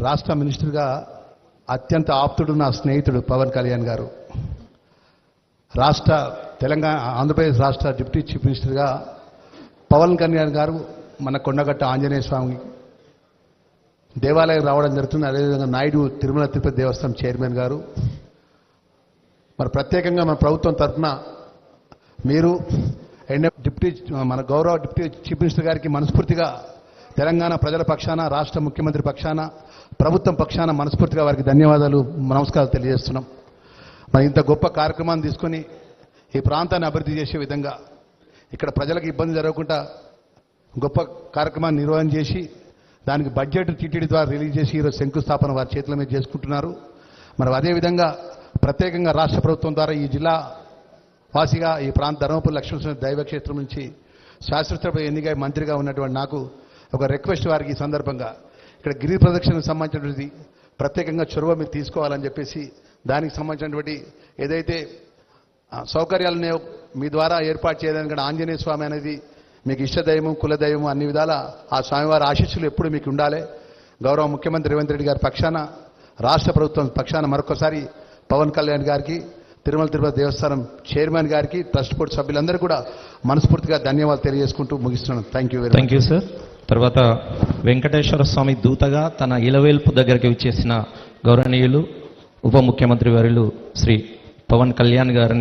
రాష్ట్ర మినిస్టర్గా అత్యంత ఆప్తుడు నా స్నేహితుడు పవన్ కళ్యాణ్ గారు. రాష్ట్ర తెలంగాణ ఆంధ్రప్రదేశ్ రాష్ట్ర డిప్యూటీ చీఫ్ మినిస్టర్గా పవన్ కళ్యాణ్ గారు మన కొండగట్ట ఆంజనేయ స్వామి దేవాలయం రావడం జరుగుతుంది. అదేవిధంగా నాయుడు తిరుమల తిరుపతి దేవస్థానం చైర్మన్ గారు. మరి ప్రత్యేకంగా మన ప్రభుత్వం తరఫున మీరు ఎన్ఏ డిప్యూటీ మన గౌరవ డిప్యూటీ చీఫ్ మినిస్టర్ గారికి మనస్ఫూర్తిగా తెలంగాణ ప్రజల పక్షాన రాష్ట్ర ముఖ్యమంత్రి పక్షాన ప్రభుత్వం పక్షాన మనస్ఫూర్తిగా వారికి ధన్యవాదాలు నమస్కారాలు తెలియజేస్తున్నాం. మరి ఇంత గొప్ప కార్యక్రమాన్ని తీసుకొని ఈ ప్రాంతాన్ని అభివృద్ధి చేసే విధంగా ఇక్కడ ప్రజలకు ఇబ్బంది జరగకుండా గొప్ప కార్యక్రమాన్ని నిర్వహణ చేసి దానికి బడ్జెట్ టీటీడీ ద్వారా రిలీజ్ చేసి ఈరోజు శంకుస్థాపన వారి చేతుల మీద చేసుకుంటున్నారు. మరి అదేవిధంగా ప్రత్యేకంగా రాష్ట్ర ప్రభుత్వం ద్వారా ఈ జిల్లా వాసిగా ఈ ప్రాంత ధర్మపురి లక్ష్మణ దైవక్షేత్రం నుంచి శాస్త్రసభ ఎన్నికై మంత్రిగా ఉన్నటువంటి నాకు ఒక రిక్వెస్ట్ వారికి ఈ సందర్భంగా. ఇక్కడ గిరి ప్రదక్షిణకు సంబంధించినటువంటి ప్రత్యేకంగా చొరవ మీరు తీసుకోవాలని చెప్పేసి దానికి సంబంధించినటువంటి ఏదైతే ఆ, సౌకర్యాలు ఉన్నాయో మీ ద్వారా ఏర్పాటు చేయడానికి కూడా ఆంజనేయ స్వామి అనేది మీకు ఇష్టదైవం కులదైవం అన్ని విధాల ఆ స్వామివారి ఆశీస్సులు ఎప్పుడు మీకు ఉండాలి. గౌరవ ముఖ్యమంత్రి రేవంత్ రెడ్డి గారి పక్షాన రాష్ట్ర ప్రభుత్వం పక్షాన మరొకసారి పవన్ కళ్యాణ్ గారికి తిరుమల తిరుపతి దేవస్థానం చైర్మన్ గారికి ట్రస్ట్ బోర్డు సభ్యులందరూ కూడా మనస్ఫూర్తిగా ధన్యవాదాలు తెలియజేసుకుంటూ ముగిస్తున్నాను. Thank you very thank you sir తర్వాత వెంకటేశ్వర స్వామి దూతగా తన ఇలవేల్పు దగ్గరికి వచ్చేసిన గౌరవనీయులు ఉప ముఖ్యమంత్రి వర్యులు శ్రీ పవన్ కళ్యాణ్ గారిని